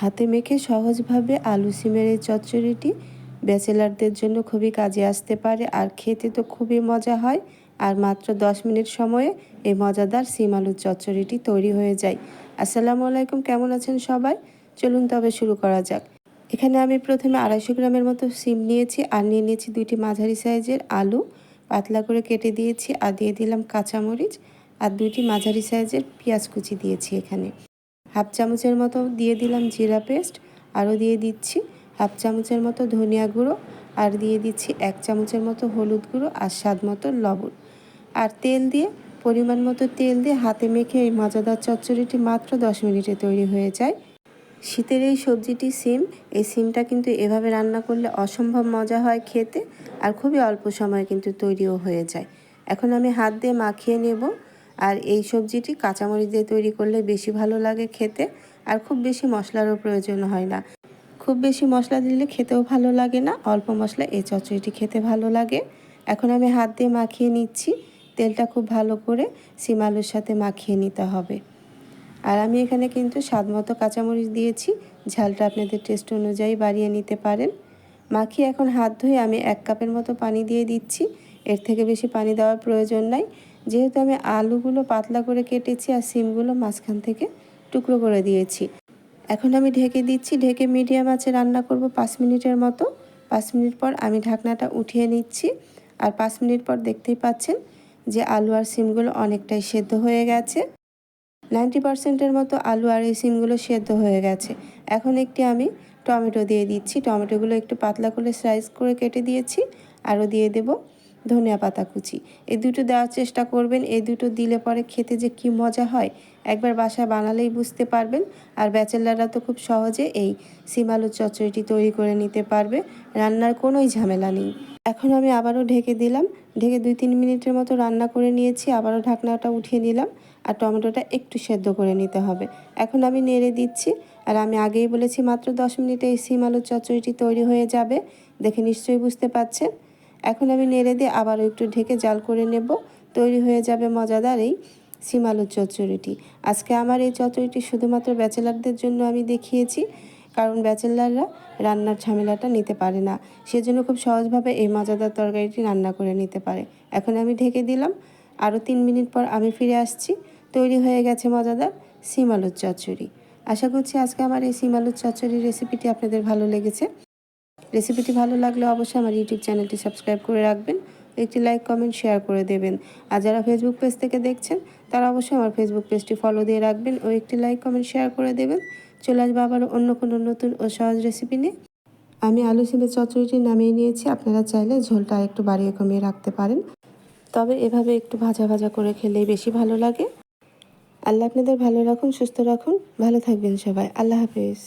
হাতে মেখে সহজভাবে আলু সিমের এই চচ্চড়িটি ব্যাচেলারদের জন্য খুবই কাজে আসতে পারে। আর খেতে তো খুবই মজা হয়। আর মাত্র দশ মিনিট সময়ে এই মজাদার সিম আলুর চচ্চড়িটি তৈরি হয়ে যায়। আসসালামু আলাইকুম, কেমন আছেন সবাই? চলুন তবে শুরু করা যাক। এখানে আমি প্রথমে আড়াইশো গ্রামের মতো সিম নিয়েছি আর নিয়ে নিয়েছি দুইটি মাঝারি সাইজের আলু। পাতলা করে কেটে দিয়েছি আর দিয়ে দিলাম কাঁচামরিচ। আর দুইটি মাঝারি সাইজের পেঁয়াজ কুচি দিয়েছি এখানে। হাফ চামচের মতো দিয়ে দিলাম জিরা পেস্ট, আরও দিয়ে দিচ্ছি হাফ চামচের মতো ধনিয়া গুঁড়ো, আর দিয়ে দিচ্ছি এক চামচের মতো হলুদ গুঁড়ো আর স্বাদ মতো লবণ। আর তেল দিয়ে, পরিমাণ মতো তেল দিয়ে হাতে মেখে এই মজাদার চচ্চড়িটি মাত্র দশ মিনিটে তৈরি হয়ে যায়। শীতের এই সবজিটি সিম, এই সিমটা কিন্তু এভাবে রান্না করলে অসম্ভব মজা হয় খেতে আর খুবই অল্প সময়ে কিন্তু তৈরিও হয়ে যায়। এখন আমি হাত দিয়ে মাখিয়ে নেব। আর এই সবজিটি কাঁচামরিচ দিয়ে তৈরি করলে বেশি ভালো লাগে খেতে, আর খুব বেশি মশলারও প্রয়োজন হয় না। খুব বেশি মশলা দিলে খেতেও ভালো লাগে না, অল্প মশলা এই চচড়িটি খেতে ভালো লাগে। এখন আমি হাত দিয়ে মাখিয়ে নিচ্ছি, তেলটা খুব ভালো করে সিম আলুর সাথে মাখিয়ে নিতে হবে। আর আমি এখানে কিন্তু স্বাদ মতো কাঁচামরিচ দিয়েছি, ঝালটা আপনাদের টেস্ট অনুযায়ী বাড়িয়ে নিতে পারেন। মাখিয়ে এখন হাত ধুয়ে আমি এক কাপের মতো পানি দিয়ে দিচ্ছি, এর থেকে বেশি পানি দেওয়ার প্রয়োজন নাই। যেহেতু আমি আলুগুলো পাতলা করে কেটেছি আর সিমগুলো মাঝখান থেকে টুকরো করে দিয়েছি। এখন আমি ঢেকে দিচ্ছি, ঢেকে মিডিয়াম আছে রান্না করব পাঁচ মিনিটের মতো। পাঁচ মিনিট পর আমি ঢাকনাটা উঠিয়ে নিচ্ছি আর পাঁচ মিনিট পর দেখতেই পাচ্ছেন যে আলু আর সিমগুলো অনেকটাই সেদ্ধ হয়ে গেছে। নাইনটি পার্সেন্টের মতো আলু আর এই সিমগুলো সেদ্ধ হয়ে গেছে। এখন একটি আমি টমেটো দিয়ে দিচ্ছি। টমেটোগুলো একটু পাতলা করে স্লাইস করে কেটে দিয়েছি। আরও দিয়ে দেব ধনিয়া পাতা কুচি। এই দুটো দেওয়ার চেষ্টা করবেন। এই দুটো দিলে পরে খেতে যে কি মজা হয়, একবার বাসায় বানালেই বুঝতে পারবেন। আর ব্যাচেলাররা তো খুব সহজে এই সিম আলুর চচ্চড়িটি তৈরি করে নিতে পারবে। রান্নার কোনোই ঝামেলা নেই। এখন আমি আবারও ঢেকে দিলাম। ঢেকে দুই তিন মিনিটের মতো রান্না করে নিয়েছি। আবারও ঢাকনাটা উঠিয়ে নিলাম। আর টমেটোটা একটু সেদ্ধ করে নিতে হবে। এখন আমি নেড়ে দিচ্ছি। আর আমি আগেই বলেছি, মাত্র দশ মিনিটে এই সিম আলুর চচ্চড়িটি তৈরি হয়ে যাবে। দেখে নিশ্চয়ই বুঝতে পারছেন। এখন আমি নেড়ে দিয়ে আবারও একটু ঢেকে জাল করে নেব। তৈরি হয়ে যাবে মজাদার এই সিম আলুর চচ্চড়িটি। আজকে আমার এই চচ্চড়িটি শুধুমাত্র ব্যাচেলারদের জন্য আমি দেখিয়েছি, কারণ ব্যাচেলাররা রান্নার ঝামেলাটা নিতে পারে না। সেজন্য খুব সহজভাবে এই মজাদার তরকারিটি রান্না করে নিতে পারে। এখন আমি ঢেকে দিলাম, আরও তিন মিনিট পর আমি ফিরে আসছি। তৈরি হয়ে গেছে মজাদার সিম আলুর চচ্চড়ি। আশা করছি আজকে আমার এই সিম আলুর চচ্চড়ির রেসিপিটি আপনাদের ভালো লেগেছে। রেসিপিটি ভালো লাগলে অবশ্যই আমার ইউটিউব চ্যানেলটি সাবস্ক্রাইব করে রাখবেন, একটি লাইক কমেন্ট শেয়ার করে দেবেন। আর যারা ফেসবুক পেজ থেকে দেখছেন, তারা অবশ্যই আমার ফেসবুক পেজটি ফলো দিয়ে রাখবেন ও একটি লাইক কমেন্ট শেয়ার করে দেবেন। চলে আসব আবার অন্য কোনো নতুন ও সহজ রেসিপি নিয়ে। আমি আলু সিমের চচ্চড়িটি নামিয়ে নিয়েছি, আপনারা চাইলে ঝোলটা একটু বাড়িয়ে কমিয়ে রাখতে পারেন। তবে এভাবে একটু ভাজা ভাজা করে খেলেই বেশি ভালো লাগে। আল্লাহ আপনাদের ভালো রাখুন, সুস্থ রাখুন। ভালো থাকবেন সবাই। আল্লাহ হাফিজ।